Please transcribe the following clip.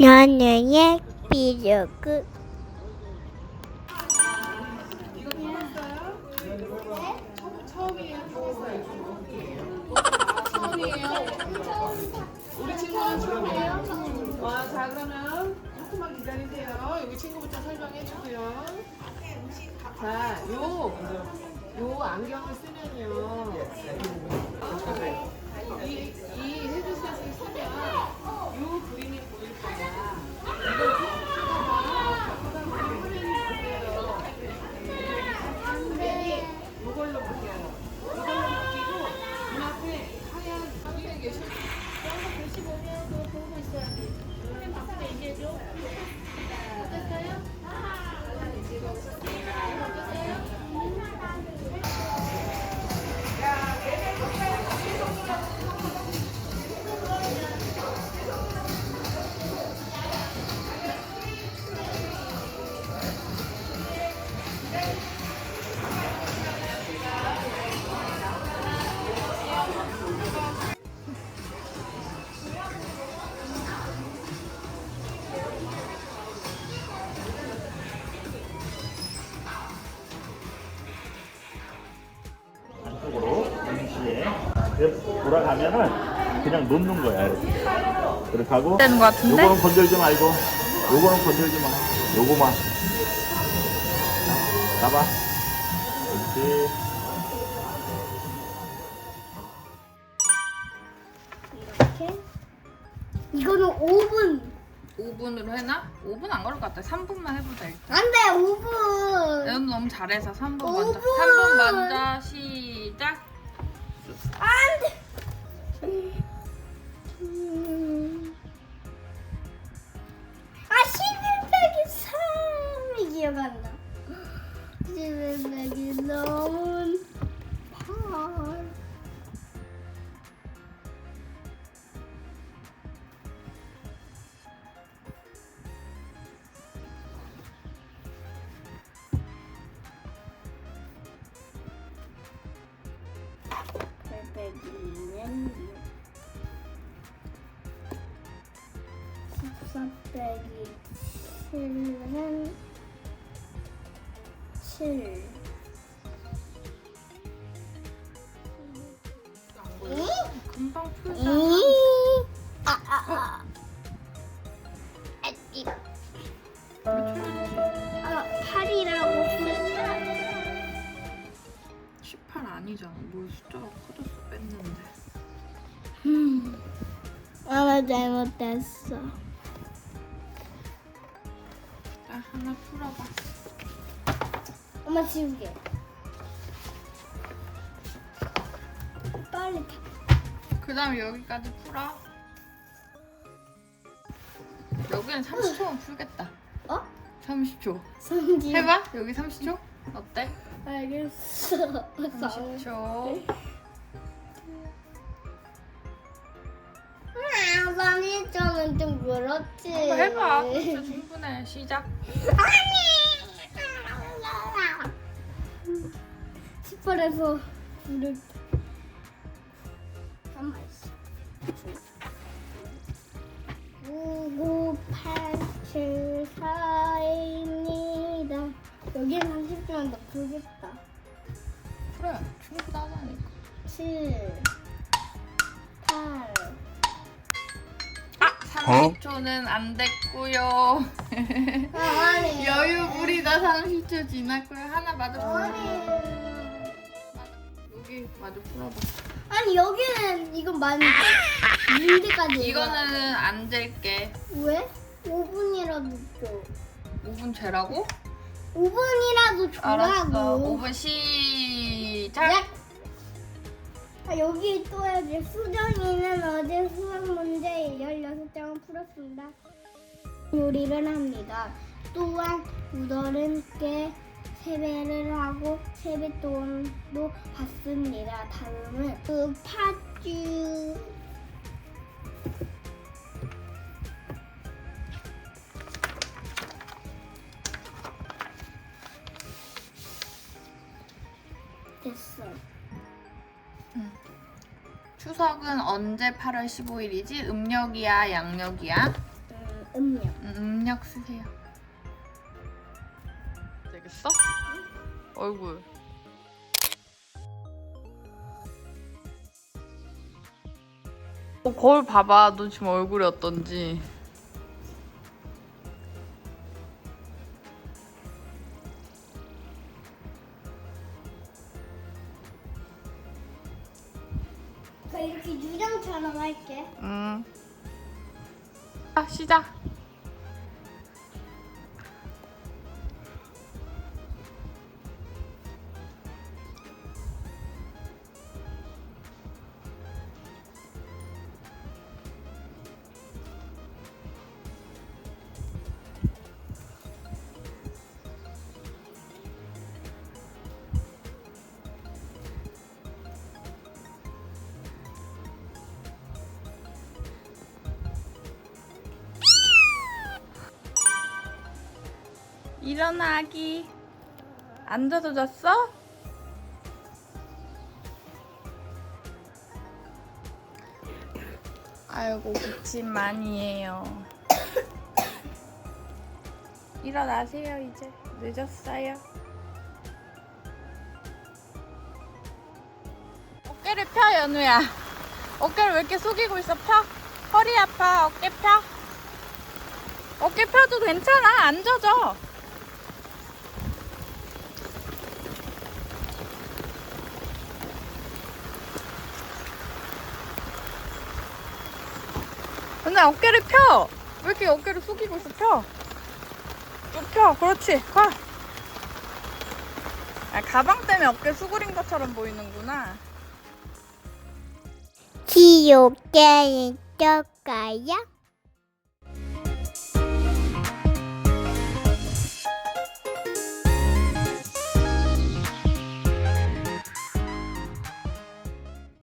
나는 비르그 우리 친구는 처음이에요? 와, 자 그러면 조금만 기다리세요. 여기 친구부터 설명해 주고요. 자, 요, 요 안경을 쓰면요. 이, 돌아가면은 그냥 놓는 거야 이렇게 그렇게 하고 되는 것 같은데? 요거는 건들지 말고 요거는 건들지 마 요거만 자, 잡아 그렇지 이렇게 이거는 5분 5분으로 해나? 5분 안 걸릴 것 같아. 3분만 해보자. 일단. 안돼 5분 너무 너무 잘해서 3분 오 먼저. 분! 3분 먼저 시작. 안 14 빼기 7은 7 금방 풀자. 아, 아, 아. 아, 이. 아, 8이라고 했어. 18 아니잖아. 뭘 숫자가 커졌어. 뺐는데. 엄마 잘못했어. 하나 풀어봐. 엄마 지우개. 빨리 다. 그 다음 여기까지 풀어. 여기는 30초면 풀겠다. 어? 30초. 성지. 해봐. 여기 30초. 어때? 알겠어. 30초. 아, 선이점은 좀 그렇지. 한번 해봐. 진짜 충분해. 시작. 시뻘에서 물을 한 마리씩. 998744입니다. 여기는 30초만 더 풀겠다. 그래. 충분하다니까. 7, 아! 30초는 안 됐고요. 아, 아니. 여유 부리다 30초 지났고요. 하나 마저 풀어. 아니. 여기 마저 풀어봐. 아니 여기는 이건 많이 돼. 문제까지. 이거는 안 될게. 왜? 5분이라도 줘. 5분 재라고? 5분이라도 알았어. 주라고. 5분 시작. 야. 아, 여기 또 해야지. 수정이는 어제 수학 문제 16장을 풀었습니다. 요리를 합니다. 또한 꽤 세배를 하고 세뱃돈도 받습니다. 다음은 그 팥죽 추석은 언제 8월 15일이지? 음력이야, 양력이야? 음, 음료. 음, 음력 쓰세요. 되겠어? 얼굴. 어, 거울 봐봐. 너 지금 얼굴이 어떤지. 이렇게 유령처럼 할게. 음. 아, 시작. 일어나 아기. 앉아서 잤어? 아이고 기침 많이 해요. 일어나세요 이제. 늦었어요. 어깨를 펴 연우야. 어깨를 왜 이렇게 숙이고 있어? 펴. 허리 아파. 어깨 펴. 어깨 펴도 괜찮아. 안 젖어 근데 어깨를 펴! 왜 이렇게 어깨를 숙이고 있어? 펴! 쭉 펴! 그렇지! 가! 아, 가방 때문에 어깨 수그린 것처럼 보이는구나. 지옥에 있을까요?